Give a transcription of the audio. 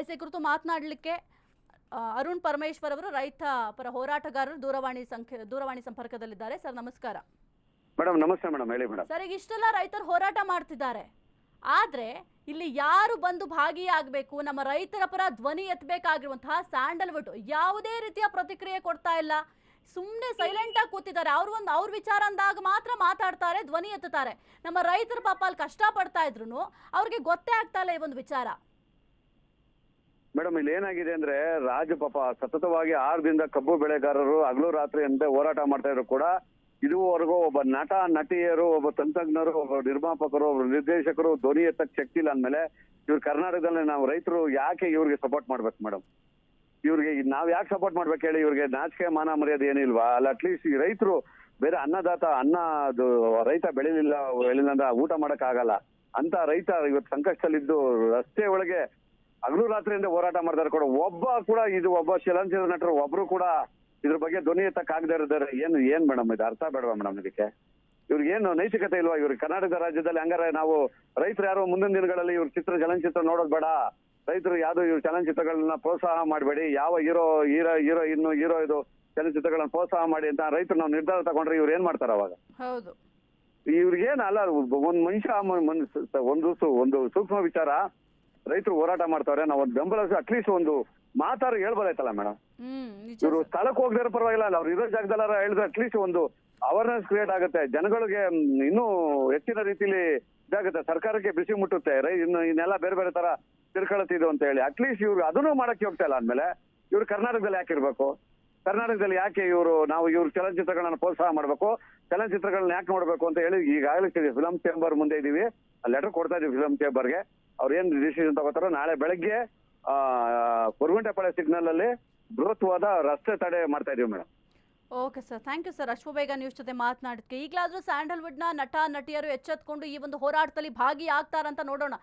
S A ಕುರಿತು ಮಾತನಾಡಲಿಕ್ಕೆ ಅರುಣ್ ಪರಮೇಶ್ವರ್ ಅವರು ರೈತ ಪರ ಹೋರಾಟಗಾರರು ದೂರವಾಣಿ ಸಂಖ್ಯೆ ದೂರವಾಣಿ ಸಂಪರ್ಕದಲ್ಲಿದ್ದಾರೆ. ಸರ್ ನಮಸ್ಕಾರ. ಮೇಡಮ್ ನಮಸ್ತೆ ಮೇಡಮ್ ಹೇಳಿ ಮೇಡಮ್ ಸರ್ ಈಗ ಇಷ್ಟೆಲ್ಲ ರೈತರು ಹೋರಾಟ ಮಾಡ್ತಿದ್ದಾರೆ. ಆದ್ರೆ ಇಲ್ಲಿ ಯಾರು ಬಂದು ಭಾಗಿಯಾಗಬೇಕು ನಮ್ಮ ರೈತರ ಪರ ಧ್ವನಿ ಎತ್ತಬೇಕಾಗಿರುವಂತಹ ಸ್ಯಾಂಡಲ್ವುಡ್ ಯಾವುದೇ ರೀತಿಯ ಪ್ರತಿಕ್ರಿಯೆ ಕೊಡ್ತಾ ಇಲ್ಲ. ಸುಮ್ಮನೆ ಸೈಲೆಂಟ್ ಆಗಿ ಕೂತಿದ್ದಾರೆ. ಅವ್ರ ಒಂದು ಅವ್ರ ವಿಚಾರ ಅಂದಾಗ ಮಾತ್ರ ಮಾತಾಡ್ತಾರೆ ಧ್ವನಿ ಎತ್ತುತ್ತಾರೆ. ನಮ್ಮ ರೈತರ ಪಾಪ ಅಲ್ಲಿ ಕಷ್ಟ ಪಡ್ತಾ ಇದ್ರು ಅವ್ರಿಗೆ ಗೊತ್ತೇ ಆಗ್ತಾ ಇಲ್ಲ ಈ ಒಂದು ವಿಚಾರ. ಮೇಡಮ್, ಇಲ್ಲಿ ಏನಾಗಿದೆ ಅಂದ್ರೆ ರಾಜು ಪಾಪ ಸತತವಾಗಿ ಆರು ದಿನದ ಕಬ್ಬು ಬೆಳೆಗಾರರು ಹಗಲು ರಾತ್ರಿ ಅಂತ ಹೋರಾಟ ಮಾಡ್ತಾ ಇದ್ರು ಕೂಡ ಇದುವರೆಗೂ ಒಬ್ಬ ನಟ, ನಟಿಯರು, ಒಬ್ಬ ತಂತ್ರಜ್ಞರು, ಒಬ್ಬ ನಿರ್ಮಾಪಕರು, ಒಬ್ಬ ನಿರ್ದೇಶಕರು ಧ್ವನಿ ಎತ್ತಕ್ ಶಕ್ತಿ ಇಲ್ಲ ಅಂದ್ಮೇಲೆ ಇವ್ರು ಕರ್ನಾಟಕದಲ್ಲಿ ನಾವು ರೈತರು ಯಾಕೆ ಇವ್ರಿಗೆ ಸಪೋರ್ಟ್ ಮಾಡ್ಬೇಕು ಮೇಡಮ್? ಇವ್ರಿಗೆ ನಾವ್ ಯಾಕೆ ಸಪೋರ್ಟ್ ಮಾಡ್ಬೇಕು ಹೇಳಿ ಇವ್ರಿಗೆ ನಾಚಿಕೆ, ಮಾನ, ಮರ್ಯಾದೆ ಏನಿಲ್ವಾ ಅಲ್ಲ ಅಟ್ಲೀಸ್ಟ್ ಈ ರೈತರು ಬೇರೆ ಅನ್ನದಾತ, ಅನ್ನ ಅದು ರೈತ ಬೆಳಿಲಿಲ್ಲ ಬೆಳಿಲಿಲ್ಲ ಊಟ ಮಾಡಕ್ ಆಗಲ್ಲ. ಅಂತ ರೈತ ಇವತ್ತು ಸಂಕಷ್ಟದಲ್ಲಿದ್ದು ರಸ್ತೆ ಒಳಗೆ ಹಗಲು ರಾತ್ರಿಯಿಂದ ಹೋರಾಟ ಮಾಡ್ತಾರೆ ಕೂಡ. ಒಬ್ಬ ಕೂಡ ಇದು ಒಬ್ಬ ಚಲನಚಿತ್ರ ನಟರು ಒಬ್ರು ಕೂಡ ಇದ್ರ ಬಗ್ಗೆ ಧ್ವನಿ ಎತ್ತ ಆಗದೆ ಇದ್ದಾರೆ ಏನು ಏನ್ ಮೇಡಮ್ ಇದು? ಅರ್ಥ ಬೇಡವಾ ಮೇಡಮ್ ಇದಕ್ಕೆ? ಇವ್ರಿಗೆ ಏನು ನೈತಿಕತೆ ಇಲ್ವಾ? ಇವ್ರಿಗೆ ಕರ್ನಾಟಕ ರಾಜ್ಯದಲ್ಲಿ ಹಂಗಾರೆ ನಾವು ರೈತರು ಯಾರು ಮುಂದಿನ ದಿನಗಳಲ್ಲಿ ಇವ್ರ ಚಿತ್ರ ಚಲನಚಿತ್ರ ನೋಡೋದ್ ಬೇಡ. ರೈತರು ಯಾವ್ದು ಇವ್ರ ಚಲನಚಿತ್ರಗಳನ್ನ ಪ್ರೋತ್ಸಾಹ ಮಾಡಬೇಡಿ. ಯಾವ ಹೀರೋ ಹೀರೋ ಹೀರೋ ಇನ್ನು ಹೀರೋ ಇದು ಚಲನಚಿತ್ರಗಳನ್ನ ಪ್ರೋತ್ಸಾಹ ಮಾಡಿ ಅಂತ ರೈತರು ನಾವು ನಿರ್ಧಾರ ತಗೊಂಡ್ರೆ ಇವ್ರು ಏನ್ ಮಾಡ್ತಾರ ಅವಾಗ? ಹೌದು. ಇವ್ರಿಗೇನಲ್ಲ ಅಲ್ಲ ಒಂದ್ ಮನುಷ್ಯ ಒಂದು ಒಂದು ಸೂಕ್ಷ್ಮ ವಿಚಾರ. ರೈತರು ಹೋರಾಟ ಮಾಡ್ತಾರೆ ನಾವು ಒಂದು ಬೆಂಬಲ ಅಟ್ಲೀಸ್ಟ್ ಒಂದು ಮಾತಾರು ಹೇಳ್ಬೋದಾಯ್ತಲ್ಲ ಮೇಡಮ್? ಇವರು. ಸ್ಥಳಕ್ಕೆ ಹೋಗ್ದಾರ ಪರವಾಗಿಲ್ಲ ಅಲ್ಲ ಅವ್ರು ಇರೋ ಜಾಗದಲ್ಲಾರ ಹೇಳಿದ್ರೆ ಅಟ್ಲೀಸ್ಟ್ ಒಂದು ಅವೇರ್ನೆಸ್ ಕ್ರಿಯೇಟ್ ಆಗುತ್ತೆ. ಜನಗಳಿಗೆ ಇನ್ನೂ ಹೆಚ್ಚಿನ ರೀತಿಲಿ ಇದಾಗುತ್ತೆ. ಸರ್ಕಾರಕ್ಕೆ ಬಿಸಿ ಮುಟ್ಟುತ್ತೆ. ರೈ ಇನ್ನು ಇನ್ನೆಲ್ಲ ಬೇರೆ ಬೇರೆ ತರ ತಿರ್ಕೊಳತಿದ್ದು ಅಂತ ಹೇಳಿ. ಅಟ್ಲೀಸ್ಟ್ ಇವ್ರು ಅದನ್ನು ಮಾಡಕ್ಕೆ ಹೋಗ್ತಾ ಇಲ್ಲ ಅಂದ್ಮೇಲೆ ಇವ್ರು ಕರ್ನಾಟಕದಲ್ಲಿ ಯಾಕೆ ಇರ್ಬೇಕು? ಕರ್ನಾಟಕದಲ್ಲಿ ಯಾಕೆ ಇವರು ನಾವು ಇವ್ರ ಚಲನಚಿತ್ರಗಳನ್ನ ಪ್ರೋತ್ಸಾಹ ಮಾಡಬೇಕು? ಚಲನಚಿತ್ರಗಳನ್ನ ಯಾಕೆ ನೋಡ್ಬೇಕು ಅಂತ ಹೇಳಿ ಈಗಾಗಲೇ ಫಿಲಂ ಚೇಂಬರ್ ಮುಂದೆ ಇದೀವಿ. ಲೆಟರ್ ಕೊಡ್ತಾ ಇದೀವಿ ಫಿಲಂ ಚೇಂಬರ್ಗೆ ಅವ್ರು ಏನ್ ಡಿಸಿಷನ್ ತಗೋತಾರೋ ನಾಳೆ ಬೆಳಗ್ಗೆ, ಆ ಕುರುಗುಂಟೆಪಾಳೆ ಸಿಗ್ನಲ್ ಅಲ್ಲಿ ಬೃಹತ್ವಾದ ರಸ್ತೆ ತಡೆ ಮಾಡ್ತಾ ಇದೀವಿ madam okay sir. Thank you sir. Ashwavega news ಜೊತೆ ಮಾತನಾಡಿದ್ಕೆ. ಈಗಲಾದರೂ ಸ್ಯಾಂಡಲ್ವುಡ್ನ ನಟ, ನಟಿಯರು ಎಚ್ಚೆತ್ಕೊಂಡು ಈ ಒಂದು ಹೋರಾಟದಲ್ಲಿ ಭಾಗಿಯಾಗ್ತಾರಂತ ನೋಡೋಣ.